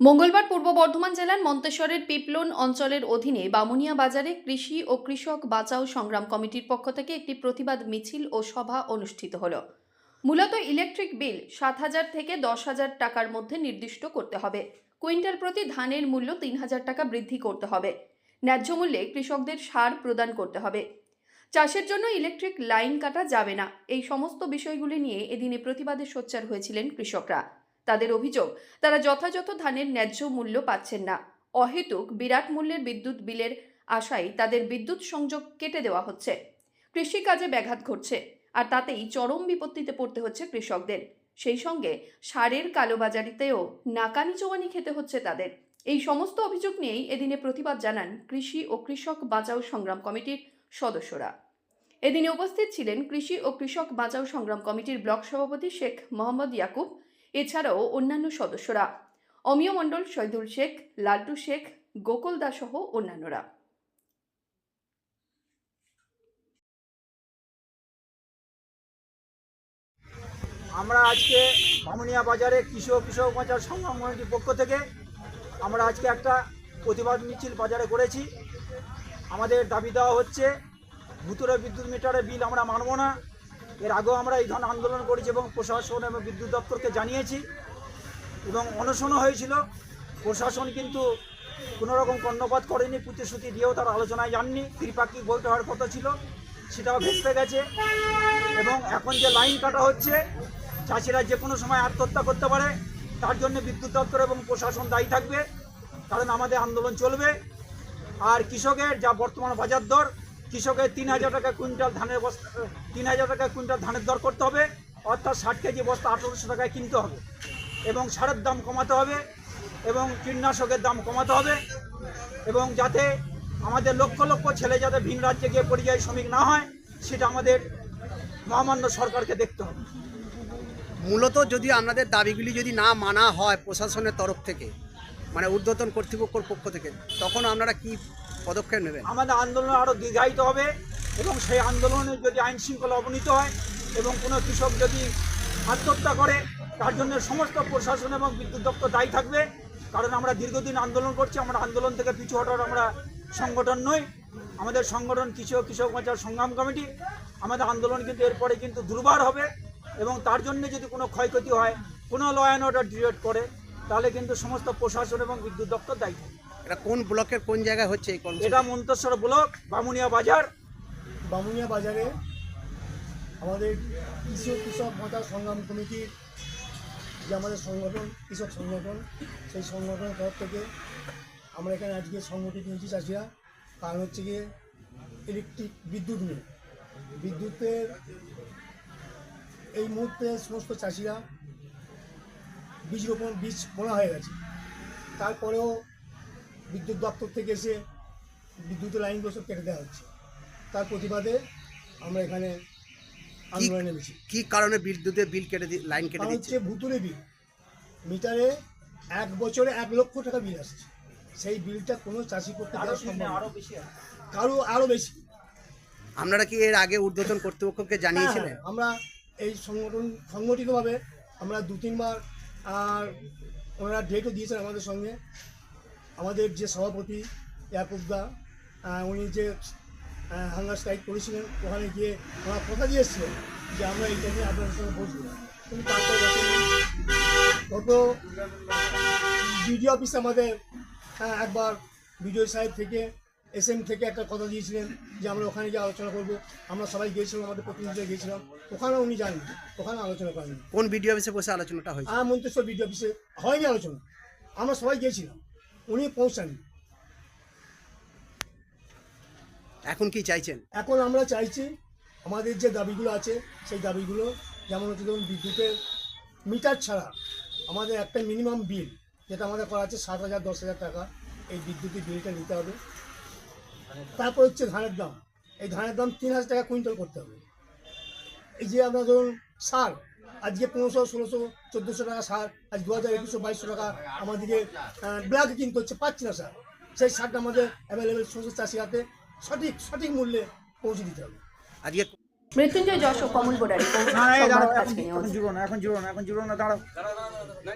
মঙ্গলবার পূর্ব বর্ধমান জেলার মন্তেশ্বরের পিপলন অঞ্চলের অধীনে বামুনিয়া বাজারে কৃষি ও কৃষক বাঁচাও সংগ্রাম কমিটির পক্ষ থেকে একটি প্রতিবাদ মিছিল ও সভা অনুষ্ঠিত হল। মূলত ইলেকট্রিক বিল সাত হাজার থেকে দশ হাজার টাকার মধ্যে নির্দিষ্ট করতে হবে। কুইন্টাল প্রতি ধানের মূল্য তিন হাজার টাকা বৃদ্ধি করতে হবে। ন্যায্য মূল্যে কৃষকদের সার প্রদান করতে হবে। চাষের জন্য ইলেকট্রিক লাইন কাটা যাবে না। এই সমস্ত বিষয়গুলি নিয়ে এদিনে প্রতিবাদে সোচ্চার হয়েছিলেন কৃষকরা। তাদের অভিযোগ, তারা যথাযথ ধানের ন্যায্য মূল্য পাচ্ছেন না। অহেতুক বিরাট মূল্যের বিদ্যুৎ বিলের আশায় তাদের বিদ্যুৎ সংযোগ কেটে দেওয়া হচ্ছে। কৃষিকাজে ব্যাঘাত ঘটছে, আর তাতেই চরম বিপত্তিতে পড়তে হচ্ছে কৃষকদের। সেই সঙ্গে সারের কালোবাজারিতেও নাকানি চোয়ানি খেতে হচ্ছে তাদের। এই সমস্ত অভিযোগ নিয়েই এদিনে প্রতিবাদ জানান কৃষি ও কৃষক বাঁচাও সংগ্রাম কমিটির সদস্যরা। এদিনে উপস্থিত ছিলেন কৃষি ও কৃষক বাঁচাও সংগ্রাম কমিটির ব্লক সভাপতি শেখ মোহাম্মদ ইয়াকুব এছাড়াও অন্যান্য সদস্যরা। অমিয় মণ্ডল, শহীদুল শেখ লাল্টু শেখ, গোকুল দাস সহ অন্যান্যরা। আমরা আজকে বামুনিয়া বাজারে কৃষক কৃষক বাজার সংগ্রাম কমিটির পক্ষ থেকে আমরা আজকে একটা প্রতিবাদ মিছিল বাজারে করেছি। আমাদের দাবি দেওয়া হচ্ছে ভূতুরে বিদ্যুৎ মিটারের বিল আমরা মানব না। এর আগেও আমরা এই ধরনের আন্দোলন করেছি এবং প্রশাসন এবং বিদ্যুৎ দপ্তরকে জানিয়েছি এবং অনশনও হয়েছিল। প্রশাসন কিন্তু কোনো রকম কর্ণপাত করেনি, প্রতিশ্রুতি দিয়েও তার আলোচনায় যাননি। ত্রিপাক্ষিক বৈঠক হওয়ার কথা ছিল, সেটাও ভেস্তে গেছে। এবং এখন যে লাইন কাটা হচ্ছে, চাষিরা যে কোনো সময় আত্মহত্যা করতে পারে, তার জন্য বিদ্যুৎ দপ্তর এবং প্রশাসন দায়ী থাকবে। কারণ আমাদের আন্দোলন চলবে। আর কৃষকের যা বর্তমান বাজার দর কৃষকের তিন হাজার টাকা কুইন্টাল ধানের বস্তা, তিন হাজার টাকা কুইন্টাল ধানের দর করতে হবে, অর্থাৎ ষাট কেজি বস্তা আঠারোশো টাকায় কিনতে হবে এবং সারের দাম কমাতে হবে এবং কীটনাশকের দাম কমাতে হবে এবং যাতে আমাদের লক্ষ লক্ষ ছেলে যাতে ভিন রাজ্যে গিয়ে পরিযায়ী শ্রমিক না হয়, সেটা আমাদের মহামান্য সরকারকে দেখতে হবে। মূলত যদি আপনাদের দাবিগুলি যদি না মানা হয় প্রশাসনের তরফ থেকে মানে ঊর্ধ্বতন কর্তৃপক্ষের পক্ষ থেকে, তখন আপনারা কি পদক্ষেপ নেবেন? আমাদের আন্দোলন আরও দীর্ঘায়িত হবে এবং সেই আন্দোলনে যদি আইন শৃঙ্খলা অবনীত হয় এবং কোনো কৃষক যদি আত্মহত্যা করে, তার জন্য সমস্ত প্রশাসন এবং বিদ্যুৎ দপ্তর দায়ী থাকবে। কারণ আমরা দীর্ঘদিন আন্দোলন করছি, আমরা আন্দোলন থেকে পিছু হটার আমরা সংগঠন নই। আমাদের সংগঠন কৃষক কৃষক বাঁচার সংগ্রাম কমিটি। আমাদের আন্দোলন কিন্তু এরপরে কিন্তু দুর্বার হবে এবং তার জন্য যদি কোনো ক্ষয়ক্ষতি হয়, কোনো ল অ্যান্ড অর্ডার ডিরেক্ট করে, তাহলে কিন্তু সমস্ত প্রশাসন এবং বিদ্যুৎ দপ্তর দায়ী থাকবে। এটা কোন ব্লকের কোন জায়গায় হচ্ছে এই কর্মসূচি এটা মন্তেশ্বর ব্লক বামুনিয়া বাজার। বামুনিয়া বাজারে আমাদের কৃষি ও কৃষক ভাতা সংগ্রাম কমিটির যে আমাদের সংগঠন কৃষক সংগঠন সেই সংগঠনের তরফ থেকে আমরা এখানে আজকে সংগঠিত হয়েছি চাষিরা। কারণ হচ্ছে গিয়ে ইলেকট্রিক বিদ্যুৎ নিয়ে বিদ্যুতের এই মুহূর্তে সমস্ত চাষিরা বীজ রোপণ বীজ বোনা হয়ে গেছে। তারপরেও বিদ্যুৎ দপ্তর থেকে এসে বিদ্যুতের লাইনগুলো সব কেটে দেওয়া হচ্ছে। তার প্রতিবাদে আমরা এখানে আন্দোলনে নেমেছি। কি কারণে বিদ্যুতের বিল কেটে লাইন কেটে দিচ্ছে? হচ্ছে ভুতুরে বিল। মিটারে এক বছরে এক লক্ষ টাকা বিল আসছে। সেই বিলটা কোনো চাষি করতে দেওয়া সম্ভব আরও না। বেশি। কারও আরও বেশি। আপনারা কি এর আগে ঊর্ধ্বতন কর্তৃপক্ষকে জানিয়েছিলেন? হ্যাঁ, আমরা এই সংগঠন সংগঠিতভাবে আমরা দু তিনবার আর ওনারা ডেটও দিয়েছেন আমাদের সঙ্গে। আমাদের যে সভাপতি ইয়াকুবদা উনি যে হাঙ্গার স্ট্রাইক করেছিলেন ওখানে গিয়ে ওনার কথা দিয়ে এসেছিলেন যে আমরা এইটা নিয়ে আপনাদের সঙ্গে বসবো। কিন্তু তারপর। গত বিডিও অফিসে আমাদের একবার বিডিও সাহেব থেকে এস এম থেকে একটা কথা দিয়েছিলেন যে আমরা ওখানে গিয়ে আলোচনা করব। আমরা সবাই গিয়েছিলাম আমাদের প্রতিনিধিরা গিয়েছিলাম। ওখানে উনি জানেন ওখানে আলোচনা করেন কোন ভিডিও অফিসে বসে আলোচনাটা হয়েছে? আর মন্তেশ্বর বিডিও অফিসে হয়নি আলোচনা। আমরা সবাই গিয়েছিলাম। উনি পৌঁছাননি এখন কি চাইছেন? এখন আমরা চাইছি আমাদের যে দাবিগুলো আছে সেই দাবিগুলো যেমন হচ্ছে ধরুন বিদ্যুতের মিটার ছাড়া আমাদের একটা মিনিমাম বিল যেটা আমাদের করা আছে সাত হাজার দশ হাজার টাকা এই বিদ্যুতের বিলটা নিতে হবে। তারপর হচ্ছে ধানের দাম। এই ধানের দাম তিন হাজার টাকা কুইন্টাল করতে হবে। এই যে আপনার ধরুন সার আজকে পনেরোশো ষোলোশো চোদ্দোশো টাকা সার আজ দু হাজার একুশশো বাইশশো টাকা আমাদেরকে ব্ল্যাকে কিনতে হচ্ছে পাচ্ছি না স্যার সেই সারটা আমাদের অ্যাভেলেবেল সমস্ত চাষি হাতে সঠিক সঠিক মূল্যে পৌঁছে দিতে হবে। আজকে মৃত্যুঞ্জয় যশ ও কমল দাঁড়াও, সংবাদ এখন আজকে এখন জুড়ো না এখন জুড়ো না এখন জুড়ো না দাঁড়াও।